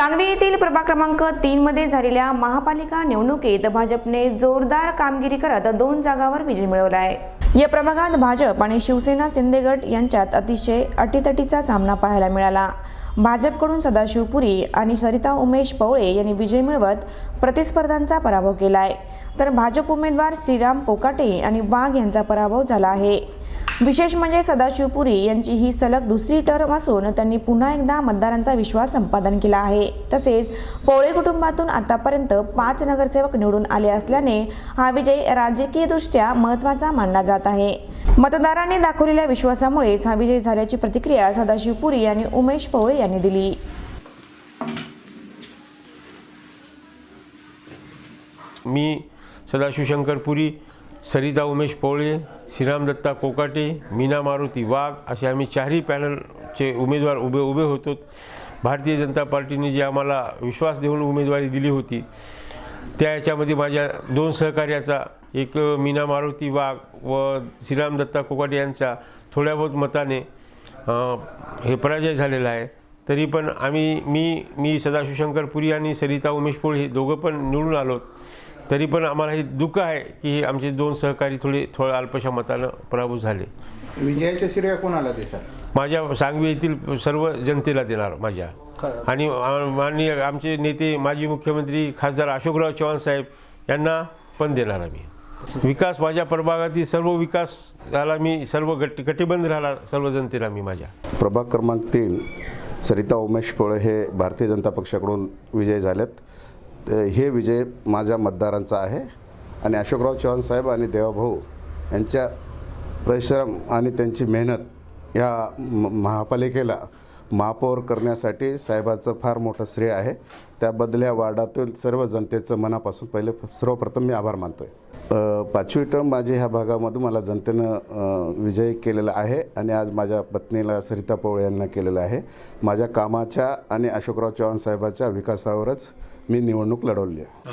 सांगवी येथील प्रभाग क्रमांक तीन मध्ये झालेल्या महापालिका निवडणुकीत भाजपने जोरदार कामगिरी करत दोन जागावर विजय मिळवला आहे या प्रभागात भाजप आणि शिवसेना शिंदे गट यांच्यात अतिशय अटीतटीचा सामना पाहायला मिळाला. भाजपकडून सदाशिव पुरी आणि सरिता उमेश पवळे यांनी विजय मिळवत प्रतिस्पर्धांचा पराभव केला आहे तर भाजप उमेदवार श्रीराम पोकाटे आणि वाघ यांचा पराभव झाला आहे. विशेष म्हणजे सदाशिव पुरी यांची ही सलग दुसरी टर्म असून त्यांनी पुन्हा एकदा मतदारांचा विश्वास संपादन केला आहे. तसेच पोळे कुटुंबातून आतापर्यंत पाच नगरसेवक निवडून आले असल्याने हा विजय राजकीयदृष्ट्या महत्त्वाचा मानला जात आहे. मतदारांनी दाखवलेल्या विश्वासामुळेच हा विजय झाल्याची प्रतिक्रिया सदाशिव पुरी आणि उमेश पवळे यांनी दिली. मी सदाशिव सरिता उमेश पोळे श्रीराम दत्ता कोकाटे मीना मारुती वाघ असे आम्ही चारही पॅनलचे उमेदवार उभे उभे होतो. भारतीय जनता पार्टीने जी आम्हाला विश्वास देऊन उमेदवारी दिली होती त्या याच्यामध्ये माझ्या दोन सहकार्याचा एक मीना मारुती वाघ व श्रीराम दत्ता कोकाटे यांचा थोड्या बहुत मताने हे पराजय झालेला आहे. तरी पण आम्ही मी मी सदाशिव शंकर पुरी आणि सरिता उमेश पोळ हे दोघं पण निवडून आलो. तरी पण आम्हाला हे दुःख आहे की हे आमचे दोन सहकारी थोडे थोड्या अल्पशा मतानं पराभूत झाले. विजयाच्या श्रेय कोणाला देशाल माझ्या सांगवी येथील सर्व जनतेला देणार माझ्या. आणि माननीय आमचे नेते माजी मुख्यमंत्री खासदार अशोकराव चव्हाण साहेब यांना पण देणार आम्ही. विकास माझ्या प्रभागातील सर्व विकास याला मी सर्व गट कटिबंध राहणार सर्व जनतेला मी माझ्या. प्रभाग क्रमांक तीन सरिता उमेश पोळे हे भारतीय जनता पक्षाकडून विजय झालेत. हे विजय माझ्या मतदारांचा आहे. आणि अशोकराव चव्हाण साहेब आणि देवाभाऊ यांच्या परिश्रम आणि त्यांची मेहनत या म- महापालिकेला महापौर करण्यासाठी साहेबाचं फार मोठं श्रेय आहे. त्याबद्दल या वार्डातील सर्व जनतेचं मनापासून पहिले सर्वप्रथम मी आभार मानतो आहे पाचवी टर्म माझी ह्या भागामधून मला जनतेनं विजयी केलेला आहे आणि आज माझ्या पत्नीला सरिता पवळे यांना केलेलं आहे. माझ्या कामाच्या आणि अशोकराव चव्हाण साहेबाच्या विकासावरच मी निवडणूक लढवली आहे.